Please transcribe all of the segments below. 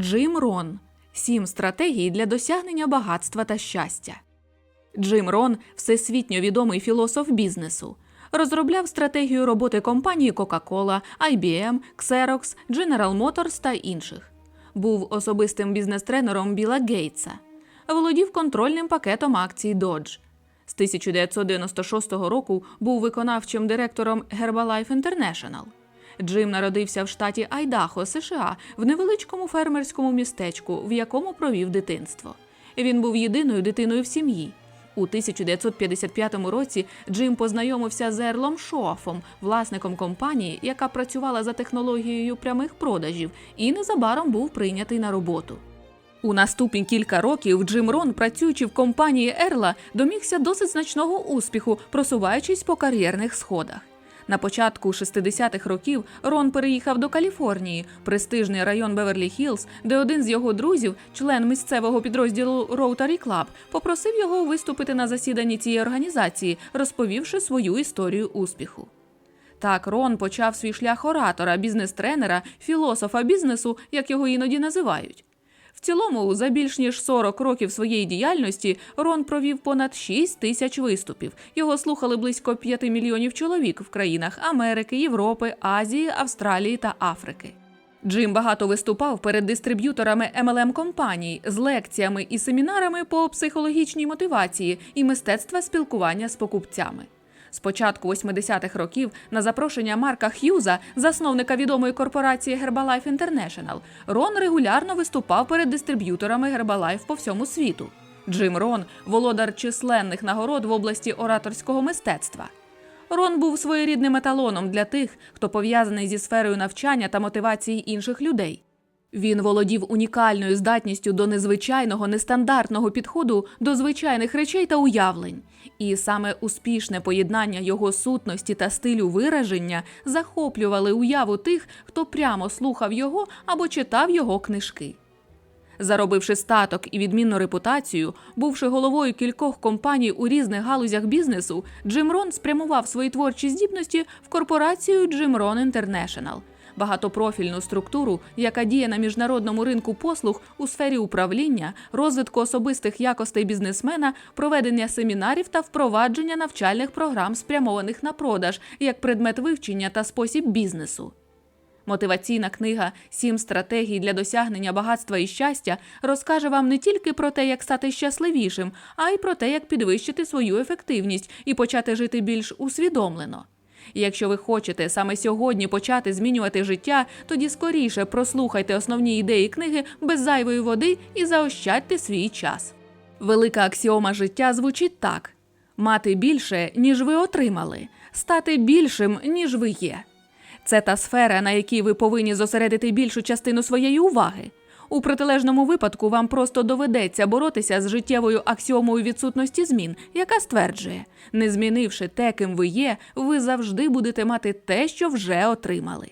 Джим Рон Сім стратегій для досягнення багатства та щастя. Джим Рон всесвітньо відомий філософ бізнесу. Розробляв стратегію роботи компанії Coca-Cola, IBM, Xerox, General Motors та інших. Був особистим бізнес-тренером Біла Гейтса. Володів контрольним пакетом акцій Dodge. З 1996 року був виконавчим директором Herbalife International. Джим народився в штаті Айдахо, США, в невеличкому фермерському містечку, в якому провів дитинство. Він був єдиною дитиною в сім'ї. У 1955 році Джим познайомився з Ерлом Шоафом, власником компанії, яка працювала за технологією прямих продажів, і незабаром був прийнятий на роботу. У наступні кілька років Джим Рон, працюючи в компанії Ерла, домігся досить значного успіху, просуваючись по кар'єрних сходах. На початку 60-х років Рон переїхав до Каліфорнії, престижний район Беверлі-Хіллз, де один з його друзів, член місцевого підрозділу Rotary Club, попросив його виступити на засіданні цієї організації, розповівши свою історію успіху. Так Рон почав свій шлях оратора, бізнес-тренера, філософа бізнесу, як його іноді називають. В цілому, за більш ніж 40 років своєї діяльності Рон провів понад 6 тисяч виступів. Його слухали близько 5 мільйонів чоловік в країнах Америки, Європи, Азії, Австралії та Африки. Джим багато виступав перед дистриб'юторами MLM компаній з лекціями і семінарами по психологічній мотивації і мистецтва спілкування з покупцями. З початку 80-х років на запрошення Марка Х'юза, засновника відомої корпорації Herbalife International, Рон регулярно виступав перед дистриб'юторами Herbalife по всьому світу. Джим Рон володар численних нагород в області ораторського мистецтва. Рон був своєрідним еталоном для тих, хто пов'язаний зі сферою навчання та мотивації інших людей. Він володів унікальною здатністю до незвичайного, нестандартного підходу до звичайних речей та уявлень, і саме успішне поєднання його сутності та стилю вираження захоплювали уяву тих, хто прямо слухав його або читав його книжки. Заробивши статок і відмінну репутацію, бувши головою кількох компаній у різних галузях бізнесу, Джим Рон спрямував свої творчі здібності в корпорацію Джим Рон International – багатопрофільну структуру, яка діє на міжнародному ринку послуг у сфері управління, розвитку особистих якостей бізнесмена, проведення семінарів та впровадження навчальних програм, спрямованих на продаж як предмет вивчення та спосіб бізнесу. Мотиваційна книга Сім стратегій для досягнення багатства і щастя розкаже вам не тільки про те, як стати щасливішим, а й про те, як підвищити свою ефективність і почати жити більш усвідомлено. І якщо ви хочете саме сьогодні почати змінювати життя, тоді скоріше прослухайте основні ідеї книги без зайвої води і заощадьте свій час. Велика аксіома життя звучить так: мати більше, ніж ви отримали, стати більшим, ніж ви є. Це та сфера, на якій ви повинні зосередити більшу частину своєї уваги. У протилежному випадку вам просто доведеться боротися з життєвою аксіомою відсутності змін, яка стверджує, не змінивши те, ким ви є, ви завжди будете мати те, що вже отримали.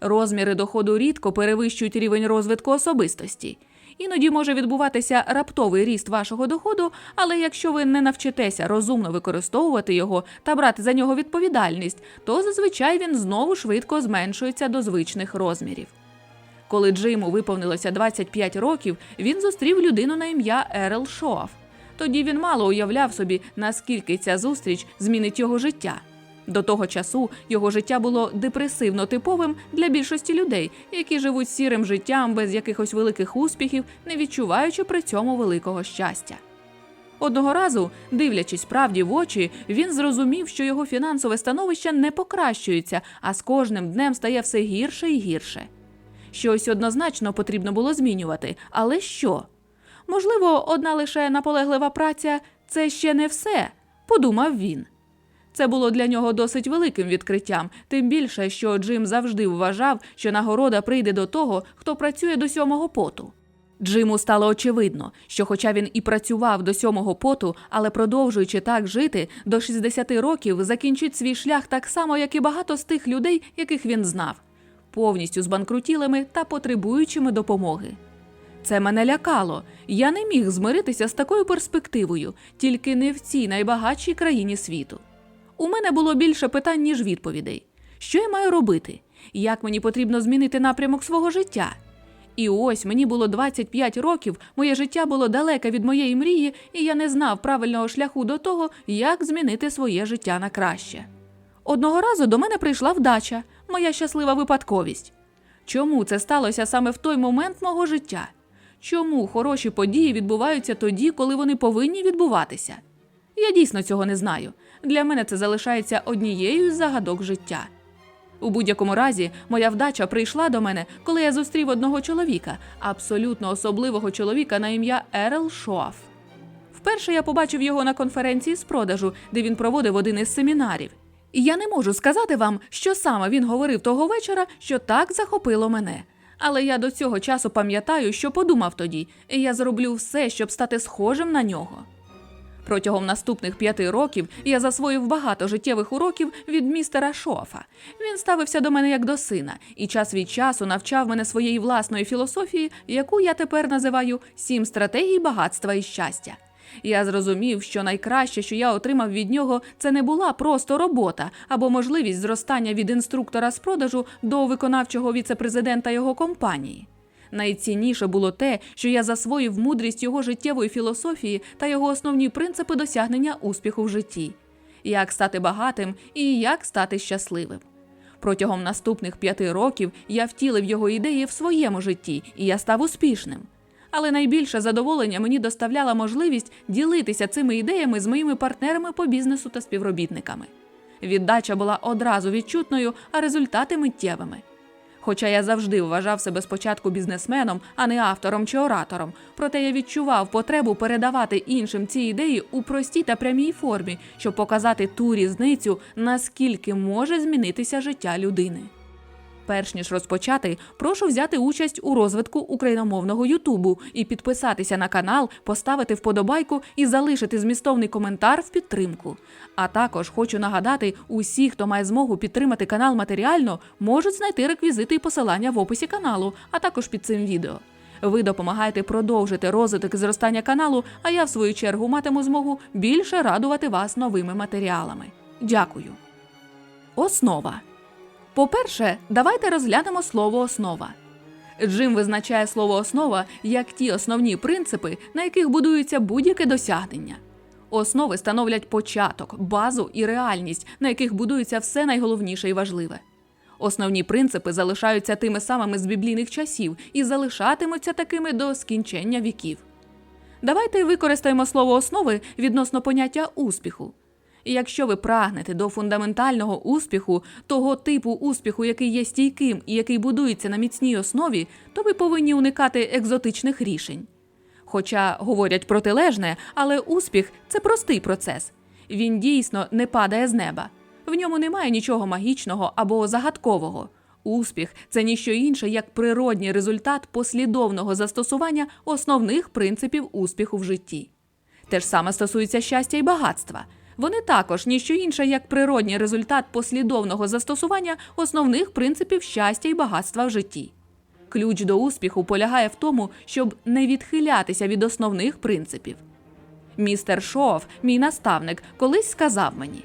Розміри доходу рідко перевищують рівень розвитку особистості. Іноді може відбуватися раптовий ріст вашого доходу, але якщо ви не навчитеся розумно використовувати його та брати за нього відповідальність, то зазвичай він знову швидко зменшується до звичних розмірів. Коли Джиму виповнилося 25 років, він зустрів людину на ім'я Ерел Шоаф. Тоді він мало уявляв собі, наскільки ця зустріч змінить його життя. До того часу його життя було депресивно типовим для більшості людей, які живуть сірим життям без якихось великих успіхів, не відчуваючи при цьому великого щастя. Одного разу, дивлячись правді в очі, він зрозумів, що його фінансове становище не покращується, а з кожним днем стає все гірше і гірше. Щось однозначно потрібно було змінювати, але що? Можливо, одна лише наполеглива праця це ще не все, подумав він. Це було для нього досить великим відкриттям, тим більше, що Джим завжди вважав, що нагорода прийде до того, хто працює до сьомого поту. Джиму стало очевидно, що, хоча він і працював до сьомого поту, але продовжуючи так жити, до 60 років закінчить свій шлях так само, як і багато з тих людей, яких він знав, повністю збанкрутілими та потребуючими допомоги. Це мене лякало. Я не міг змиритися з такою перспективою, тільки не в цій найбагатшій країні світу. У мене було більше питань, ніж відповідей. Що я маю робити? Як мені потрібно змінити напрямок свого життя? І ось мені було 25 років, моє життя було далеке від моєї мрії, і я не знав правильного шляху до того, як змінити своє життя на краще. Одного разу до мене прийшла вдача, моя щаслива випадковість. Чому це сталося саме в той момент мого життя? Чому хороші події відбуваються тоді, коли вони повинні відбуватися? Я дійсно цього не знаю. Для мене це залишається однією з загадок життя. У будь-якому разі, моя вдача прийшла до мене, коли я зустрів одного чоловіка, абсолютно особливого чоловіка на ім'я Ерл Шоаф. Вперше я побачив його на конференції з продажу, де він проводив один із семінарів. І я не можу сказати вам, що саме він говорив того вечора, що так захопило мене. Але я до цього часу пам'ятаю, що подумав тоді, і я зроблю все, щоб стати схожим на нього. Протягом наступних п'яти років я засвоїв багато життєвих уроків від містера Шофа. Він ставився до мене як до сина, і час від часу навчав мене своєї власної філософії, яку я тепер називаю сім стратегій багатства і щастя. Я зрозумів, що найкраще, що я отримав від нього, це не була просто робота або можливість зростання від інструктора з продажу до виконавчого віцепрезидента його компанії. Найцінніше було те, що я засвоїв мудрість його життєвої філософії та його основні принципи досягнення успіху в житті, як стати багатим і як стати щасливим. Протягом наступних п'яти років я втілив його ідеї в своєму житті, і я став успішним. Але найбільше задоволення мені доставляла можливість ділитися цими ідеями з моїми партнерами по бізнесу та співробітниками. Віддача була одразу відчутною, а результати миттєвими. Хоча я завжди вважав себе спочатку бізнесменом, а не автором чи оратором, проте я відчував потребу передавати іншим ці ідеї у простій та прямій формі, щоб показати ту різницю, наскільки може змінитися життя людини. Перш ніж розпочати, прошу взяти участь у розвитку україномовного Ютубу і підписатися на канал, поставити вподобайку і залишити змістовний коментар в підтримку. А також хочу нагадати, усі, хто має змогу підтримати канал матеріально, можуть знайти реквізити і посилання в описі каналу, а також під цим відео. Ви допомагаєте продовжити розвиток і зростання каналу, а я в свою чергу матиму змогу більше радувати вас новими матеріалами. Дякую. Основа. По-перше, давайте розглянемо слово основа. Джим визначає слово основа як ті основні принципи, на яких будується будь-яке досягнення. Основи становлять початок, базу і реальність, на яких будується все найголовніше і важливе. Основні принципи залишаються тими самими з біблійних часів і залишатимуться такими до скінчення віків. Давайте використаємо слово основи відносно поняття успіху. І якщо ви прагнете до фундаментального успіху, того типу успіху, який є стійким і який будується на міцній основі, то ви повинні уникати екзотичних рішень. Хоча говорять протилежне, але успіх це простий процес. Він дійсно не падає з неба. В ньому немає нічого магічного або загадкового. Успіх це ніщо інше, як природній результат послідовного застосування основних принципів успіху в житті. Те ж саме стосується щастя і багатства. Вони також ніщо інше, як природній результат послідовного застосування основних принципів щастя і багатства в житті. Ключ до успіху полягає в тому, щоб не відхилятися від основних принципів. Містер Шоф, мій наставник, колись сказав мені: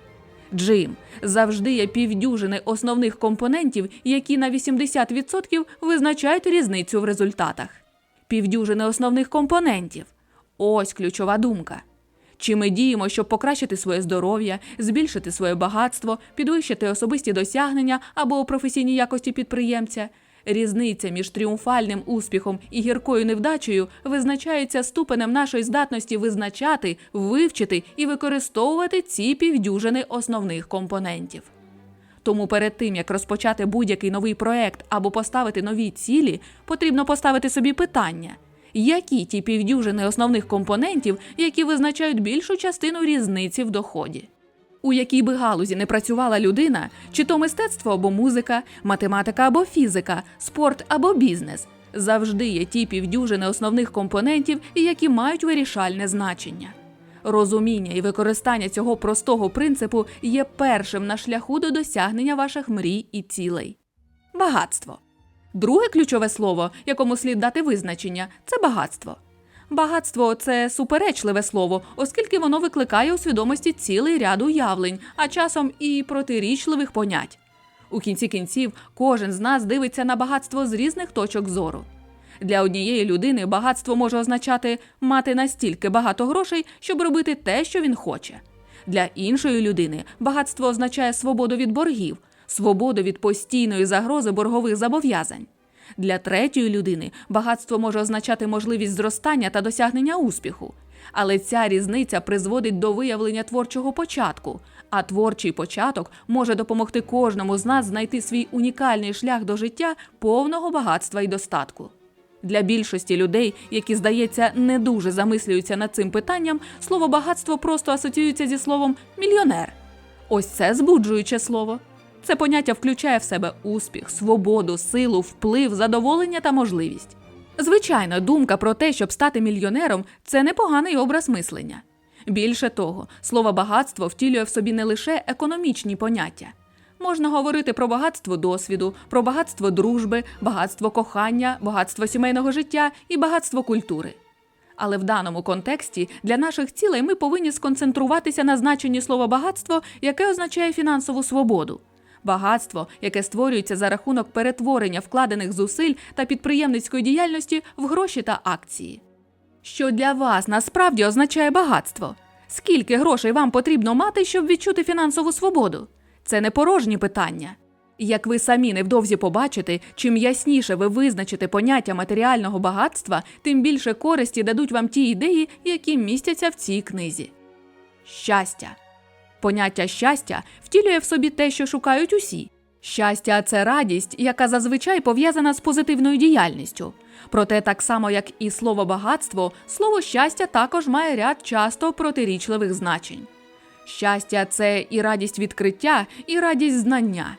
Джим, завжди є півдюжини основних компонентів, які на 80% визначають різницю в результатах. Півдюжини основних компонентів. Ось ключова думка. Чи ми діємо, щоб покращити своє здоров'я, збільшити своє багатство, підвищити особисті досягнення або професійні якості підприємця? Різниця між тріумфальним успіхом і гіркою невдачею визначається ступенем нашої здатності визначати, вивчити і використовувати ці півдюжини основних компонентів. Тому перед тим як розпочати будь-який новий проект або поставити нові цілі, потрібно поставити собі питання, які ті півдюжини основних компонентів, які визначають більшу частину різниці в доході. У якій би галузі не працювала людина, чи то мистецтво або музика, математика або фізика, спорт або бізнес, завжди є ті півдюжини основних компонентів, які мають вирішальне значення. Розуміння і використання цього простого принципу є першим на шляху до досягнення ваших мрій і цілей. Багатство. Друге ключове слово, якому слід дати визначення, це багатство. Багатство це суперечливе слово, оскільки воно викликає у свідомості цілий ряд уявлень, а часом і протирічливих понять. У кінці кінців кожен з нас дивиться на багатство з різних точок зору. Для однієї людини багатство може означати мати настільки багато грошей, щоб робити те, що він хоче. Для іншої людини багатство означає свободу від боргів, свободу від постійної загрози боргових зобов'язань. Для третьої людини багатство може означати можливість зростання та досягнення успіху. Але ця різниця призводить до виявлення творчого початку, а творчий початок може допомогти кожному з нас знайти свій унікальний шлях до життя повного багатства і достатку. Для більшості людей, які, здається, не дуже замислюються над цим питанням, слово багатство просто асоціюється зі словом мільйонер. Ось це збуджуюче слово. Це поняття включає в себе успіх, свободу, силу, вплив, задоволення та можливість. Звичайно, думка про те, щоб стати мільйонером, це непоганий образ мислення. Більше того, слово багатство втілює в собі не лише економічні поняття. Можна говорити про багатство досвіду, про багатство дружби, багатство кохання, багатство сімейного життя і багатство культури. Але в даному контексті для наших цілей ми повинні сконцентруватися на значенні слова багатство, яке означає фінансову свободу. Багатство, яке створюється за рахунок перетворення вкладених зусиль та підприємницької діяльності в гроші та акції. Що для вас насправді означає багатство? Скільки грошей вам потрібно мати, щоб відчути фінансову свободу? Це не порожні питання. Як ви самі невдовзі побачите, чим ясніше ви визначите поняття матеріального багатства, тим більше користі дадуть вам ті ідеї, які містяться в цій книзі. Щастя. Поняття щастя втілює в собі те, що шукають усі. Щастя це радість, яка зазвичай пов'язана з позитивною діяльністю. Проте, так само як і слово багатство, слово щастя також має ряд часто протирічливих значень. Щастя це і радість відкриття, і радість знання.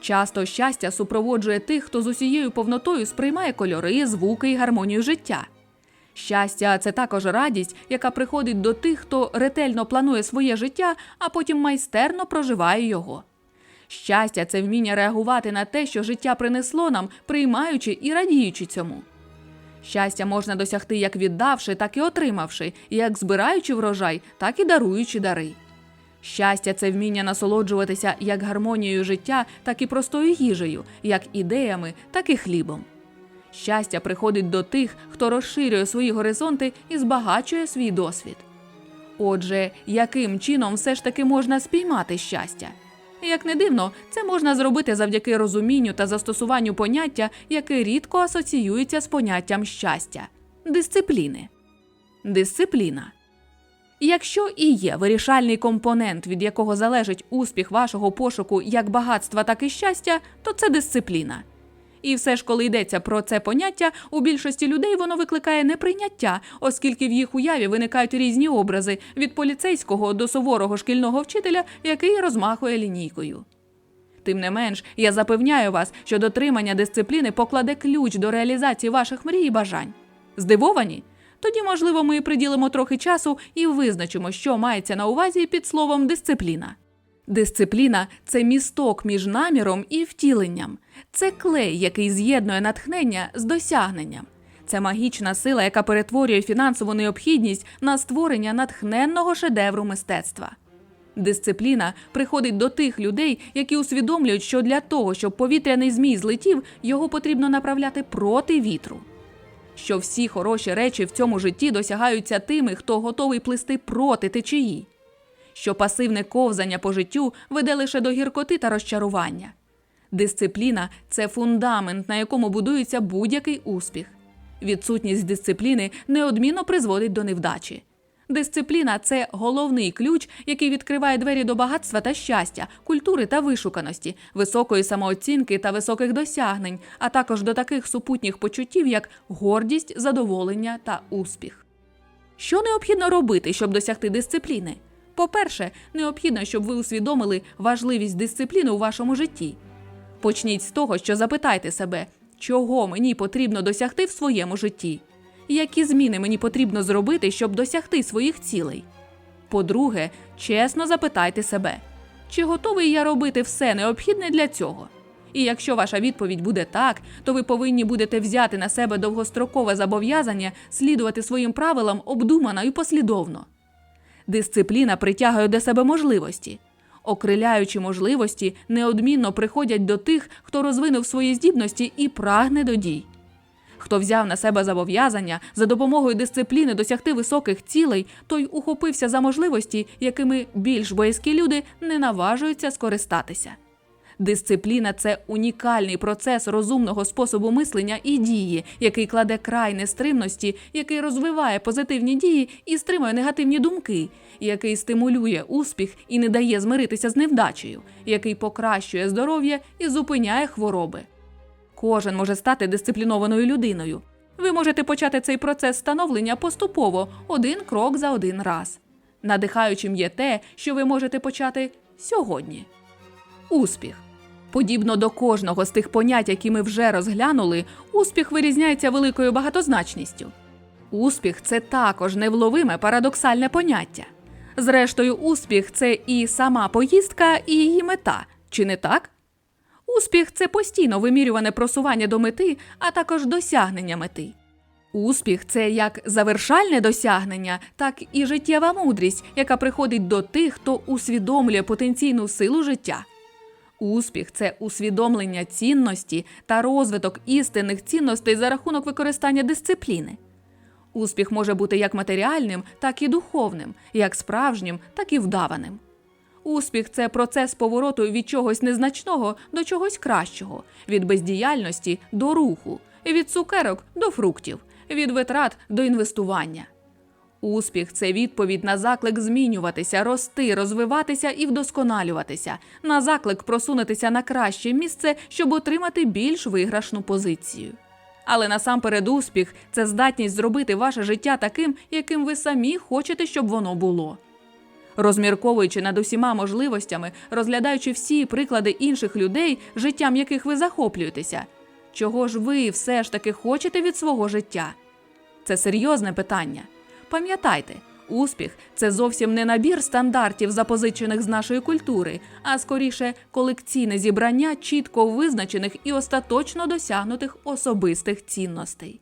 Часто щастя супроводжує тих, хто з усією повнотою сприймає кольори, звуки і гармонію життя. Щастя це також радість, яка приходить до тих, хто ретельно планує своє життя, а потім майстерно проживає його. Щастя це вміння реагувати на те, що життя принесло нам, приймаючи і радіючи цьому. Щастя можна досягти як віддавши, так і отримавши, як збираючи врожай, так і даруючи дари. Щастя це вміння насолоджуватися як гармонією життя, так і простою їжею, як ідеями, так і хлібом. Щастя приходить до тих, хто розширює свої горизонти і збагачує свій досвід. Отже, яким чином все ж таки можна спіймати щастя? Як не дивно, це можна зробити завдяки розумінню та застосуванню поняття, яке рідко асоціюється з поняттям щастя дисципліни. Дисципліна. Якщо і є вирішальний компонент, від якого залежить успіх вашого пошуку як багатства, так і щастя, то це дисципліна. І все ж, коли йдеться про це поняття, у більшості людей воно викликає неприйняття, оскільки в їх уяві виникають різні образи від поліцейського до суворого шкільного вчителя, який розмахує лінійкою. Тим не менш, я запевняю вас, що дотримання дисципліни покладе ключ до реалізації ваших мрій і бажань. Здивовані? Тоді, можливо, ми приділимо трохи часу і визначимо, що мається на увазі під словом дисципліна. Дисципліна це місток між наміром і втіленням. Це клей, який з'єднує натхнення з досягненням. Це магічна сила, яка перетворює фінансову необхідність на створення натхненного шедевру мистецтва. Дисципліна приходить до тих людей, які усвідомлюють, що для того, щоб повітряний змій злетів, його потрібно направляти проти вітру. Що всі хороші речі в цьому житті досягаються тими, хто готовий плисти проти течії що пасивне ковзання по життю веде лише до гіркоти та розчарування. Дисципліна це фундамент, на якому будується будь-який успіх. Відсутність дисципліни неодмінно призводить до невдачі. Дисципліна це головний ключ, який відкриває двері до багатства та щастя, культури та вишуканості, високої самооцінки та високих досягнень, а також до таких супутніх почуттів, як гордість, задоволення та успіх. Що необхідно робити, щоб досягти дисципліни? По-перше, необхідно, щоб ви усвідомили важливість дисципліни у вашому житті. Почніть з того, що запитайте себе, чого мені потрібно досягти в своєму житті, які зміни мені потрібно зробити, щоб досягти своїх цілей. По-друге, чесно запитайте себе, чи готовий я робити все необхідне для цього. І якщо ваша відповідь буде так, то ви повинні будете взяти на себе довгострокове зобов'язання слідувати своїм правилам обдумано і послідовно. Дисципліна притягує до себе можливості. Окриляючі можливості неодмінно приходять до тих, хто розвинув свої здібності і прагне до дій. Хто взяв на себе зобов'язання за допомогою дисципліни досягти високих цілей, той ухопився за можливості, якими більш боязкі люди не наважуються скористатися. Дисципліна це унікальний процес розумного способу мислення і дії, який кладе край нестримності, який розвиває позитивні дії і стримує негативні думки, який стимулює успіх і не дає змиритися з невдачею, який покращує здоров'я і зупиняє хвороби. Кожен може стати дисциплінованою людиною. Ви можете почати цей процес становлення поступово, один крок за один раз. Надихаючим є те, що ви можете почати сьогодні. Успіх. Подібно до кожного з тих понять, які ми вже розглянули, успіх вирізняється великою багатозначністю. Успіх це також невловиме парадоксальне поняття. Зрештою, успіх це і сама поїздка, і її мета, чи не так? Успіх це постійно вимірюване просування до мети, а також досягнення мети. Успіх це як завершальне досягнення, так і життєва мудрість, яка приходить до тих, хто усвідомлює потенційну силу життя. Успіх це усвідомлення цінності та розвиток істинних цінностей за рахунок використання дисципліни. Успіх може бути як матеріальним, так і духовним, як справжнім, так і вдаваним. Успіх це процес повороту від чогось незначного до чогось кращого, від бездіяльності до руху, від цукерок до фруктів, від витрат до інвестування. Успіх це відповідь на заклик змінюватися, рости, розвиватися і вдосконалюватися, на заклик просунутися на краще місце, щоб отримати більш виграшну позицію. Але насамперед успіх це здатність зробити ваше життя таким, яким ви самі хочете, щоб воно було. Розмірковуючи над усіма можливостями, розглядаючи всі приклади інших людей, життям яких ви захоплюєтеся, чого ж ви все ж таки хочете від свого життя? Це серйозне питання. Пам'ятайте, успіх це зовсім не набір стандартів, запозичених з нашої культури, а скоріше колекційне зібрання чітко визначених і остаточно досягнутих особистих цінностей.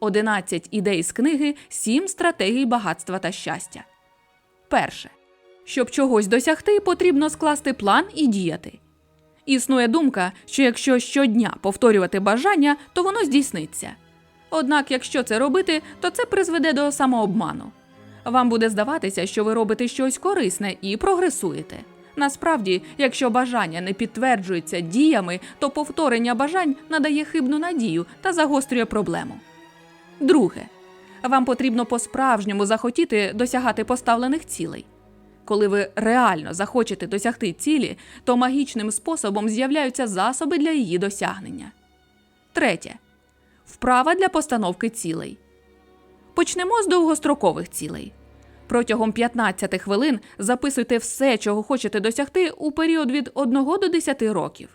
11 ідей з книги Сім стратегій багатства та щастя. Перше. Щоб чогось досягти, потрібно скласти план і діяти. Існує думка, що якщо щодня повторювати бажання, то воно здійсниться. Однак, якщо це робити, то це призведе до самообману. Вам буде здаватися, що ви робите щось корисне і прогресуєте. Насправді, якщо бажання не підтверджується діями, то повторення бажань надає хибну надію та загострює проблему. Друге, вам потрібно по-справжньому захотіти досягати поставлених цілей. Коли ви реально захочете досягти цілі, то магічним способом з'являються засоби для її досягнення. Третє. Вправа для постановки цілей. Почнемо з довгострокових цілей. Протягом 15 хвилин записуйте все, чого хочете досягти у період від 1 до 10 років.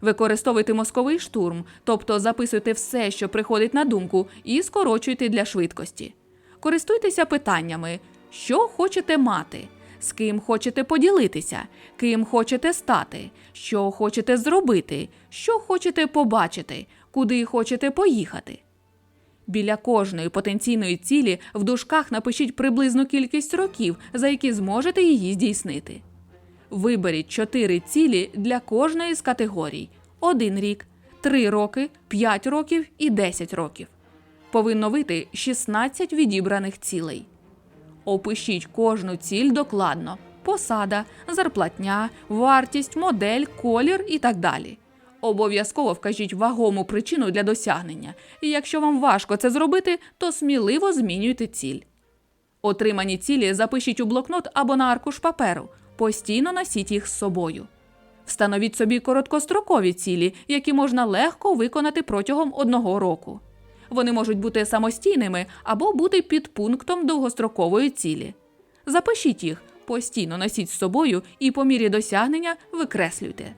Використовуйте мозковий штурм, тобто записуйте все, що приходить на думку, і скорочуйте для швидкості. Користуйтеся питаннями, що хочете мати, з ким хочете поділитися, ким хочете стати, що хочете зробити, що хочете побачити, куди хочете поїхати. Біля кожної потенційної цілі в дужках напишіть приблизну кількість років, за які зможете її здійснити. Виберіть чотири цілі для кожної з категорій: один рік, три роки, 5 років і 10 років. Повинно вийти 16 відібраних цілей. Опишіть кожну ціль докладно: посада, зарплатня, вартість, модель, колір і так далі. Обов'язково вкажіть вагому причину для досягнення, і якщо вам важко це зробити, то сміливо змінюйте ціль. Отримані цілі запишіть у блокнот або на аркуш паперу, постійно носіть їх з собою. Встановіть собі короткострокові цілі, які можна легко виконати протягом одного року. Вони можуть бути самостійними або бути підпунктом довгострокової цілі. Запишіть їх, постійно носіть з собою і по мірі досягнення викреслюйте.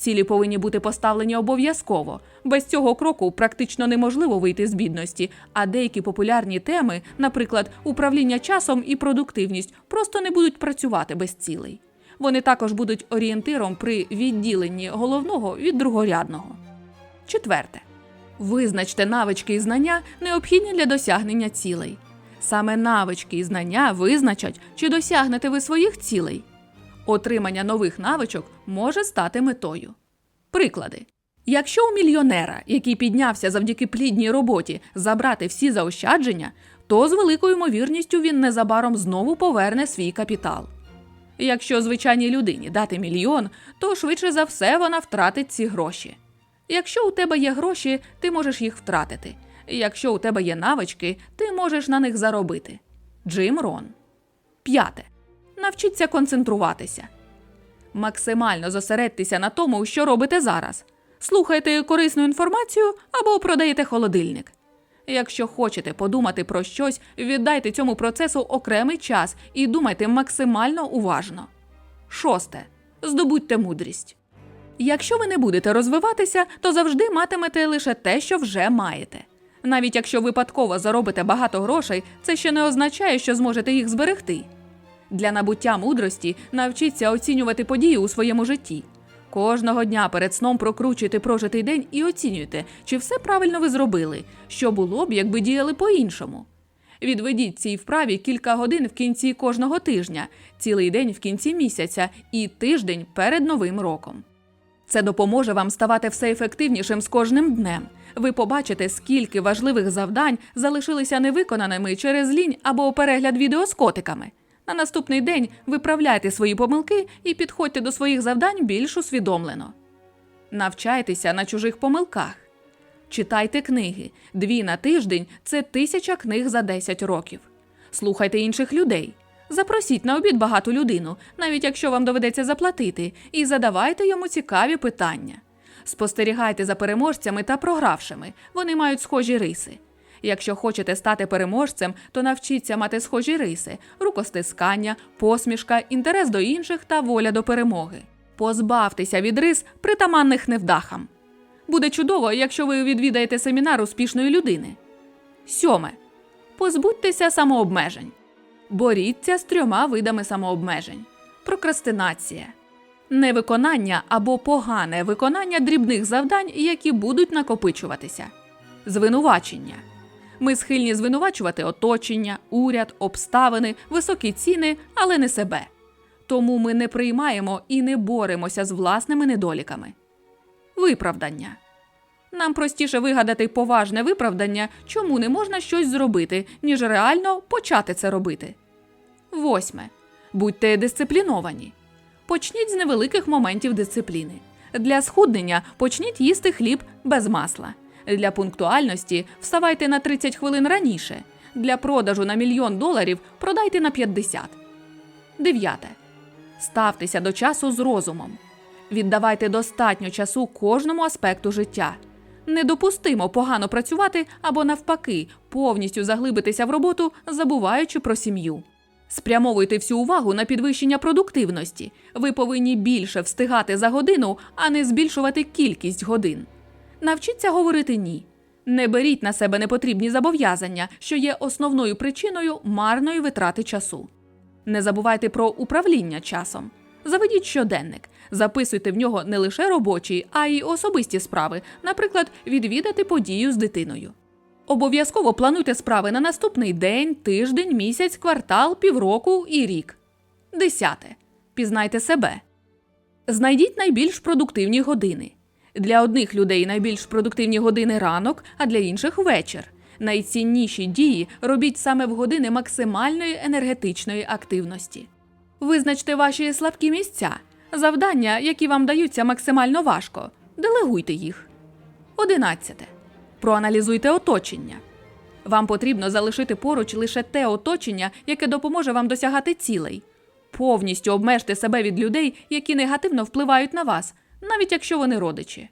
Цілі повинні бути поставлені обов'язково. Без цього кроку практично неможливо вийти з бідності, а деякі популярні теми, наприклад, управління часом і продуктивність, просто не будуть працювати без цілей. Вони також будуть орієнтиром при відділенні головного від другорядного. Четверте. Визначте навички і знання, необхідні для досягнення цілей. Саме навички і знання визначать, чи досягнете ви своїх цілей. Отримання нових навичок може стати метою. Приклади: Якщо у мільйонера, який піднявся завдяки плідній роботі, забрати всі заощадження, то з великою ймовірністю він незабаром знову поверне свій капітал. Якщо звичайній людині дати мільйон, то швидше за все вона втратить ці гроші. Якщо у тебе є гроші, ти можеш їх втратити. Якщо у тебе є навички, ти можеш на них заробити. Джим Рон. П'яте. Навчіться концентруватися. Максимально зосередьтеся на тому, що робите зараз. Слухайте корисну інформацію або продаєте холодильник. Якщо хочете подумати про щось, віддайте цьому процесу окремий час і думайте максимально уважно. Шосте. Здобудьте мудрість. Якщо ви не будете розвиватися, то завжди матимете лише те, що вже маєте. Навіть якщо випадково заробите багато грошей, це ще не означає, що зможете їх зберегти. Для набуття мудрості навчіться оцінювати події у своєму житті. Кожного дня перед сном прокручуйте прожитий день і оцінюйте, чи все правильно ви зробили, що було б, якби діяли по-іншому. Відведіть цій вправі кілька годин в кінці кожного тижня, цілий день в кінці місяця і тиждень перед новим роком. Це допоможе вам ставати все ефективнішим з кожним днем. Ви побачите, скільки важливих завдань залишилися невиконаними через лінь або перегляд відео з котиками. На наступний день виправляйте свої помилки і підходьте до своїх завдань більш усвідомлено. Навчайтеся на чужих помилках. Читайте книги. Дві на тиждень це тисяча книг за 10 років. Слухайте інших людей. Запросіть на обід багату людину, навіть якщо вам доведеться заплатити, і задавайте йому цікаві питання. Спостерігайте за переможцями та програвшими. Вони мають схожі риси. Якщо хочете стати переможцем, то навчіться мати схожі риси: рукостискання, посмішка, інтерес до інших та воля до перемоги. Позбавтеся від рис, притаманних невдахам. Буде чудово, якщо ви відвідаєте семінар успішної людини. Сьоме. Позбудьтеся самообмежень. Боріться з трьома видами самообмежень: прокрастинація, невиконання або погане виконання дрібних завдань, які будуть накопичуватися, звинувачення. Ми схильні звинувачувати оточення, уряд, обставини, високі ціни, але не себе. Тому ми не приймаємо і не боремося з власними недоліками. Виправдання. Нам простіше вигадати поважне виправдання, чому не можна щось зробити, ніж реально почати це робити. Восьме. Будьте дисципліновані. Почніть з невеликих моментів дисципліни. Для схуднення почніть їсти хліб без масла. Для пунктуальності вставайте на 30 хвилин раніше. Для продажу на мільйон доларів продайте на 50. Дев'яте. Ставтеся до часу з розумом. Віддавайте достатньо часу кожному аспекту життя. Недопустимо погано працювати або, навпаки, повністю заглибитися в роботу, забуваючи про сім'ю. Спрямовуйте всю увагу на підвищення продуктивності. Ви повинні більше встигати за годину, а не збільшувати кількість годин. Навчіться говорити ні. Не беріть на себе непотрібні зобов'язання, що є основною причиною марної витрати часу. Не забувайте про управління часом. Заведіть щоденник, записуйте в нього не лише робочі, а й особисті справи, наприклад, відвідати подію з дитиною. Обов'язково плануйте справи на наступний день, тиждень, місяць, квартал, півроку і рік. Десяте. Пізнайте себе. Знайдіть найбільш продуктивні години. Для одних людей найбільш продуктивні години ранок, а для інших вечір. Найцінніші дії робіть саме в години максимальної енергетичної активності. Визначте ваші слабкі місця, завдання, які вам даються максимально важко. Делегуйте їх. 11. Проаналізуйте оточення. Вам потрібно залишити поруч лише те оточення, яке допоможе вам досягати цілей. Повністю обмежте себе від людей, які негативно впливають на вас, навіть якщо вони родичі.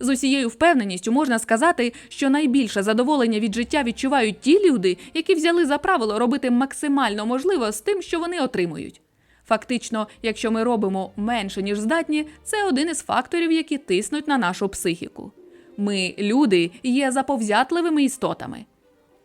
З усією впевненістю можна сказати, що найбільше задоволення від життя відчувають ті люди, які взяли за правило робити максимально можливо з тим, що вони отримують. Фактично, якщо ми робимо менше, ніж здатні, це один із факторів, які тиснуть на нашу психіку. Ми, люди, є заповзятливими істотами.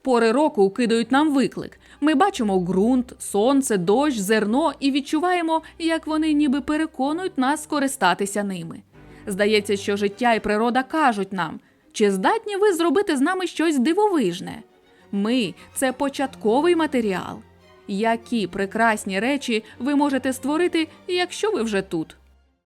Пори року кидають нам виклик. Ми бачимо ґрунт, сонце, дощ, зерно і відчуваємо, як вони ніби переконують нас скористатися ними. Здається, що життя і природа кажуть нам, чи здатні ви зробити з нами щось дивовижне? Ми це початковий матеріал. Які прекрасні речі ви можете створити, якщо ви вже тут?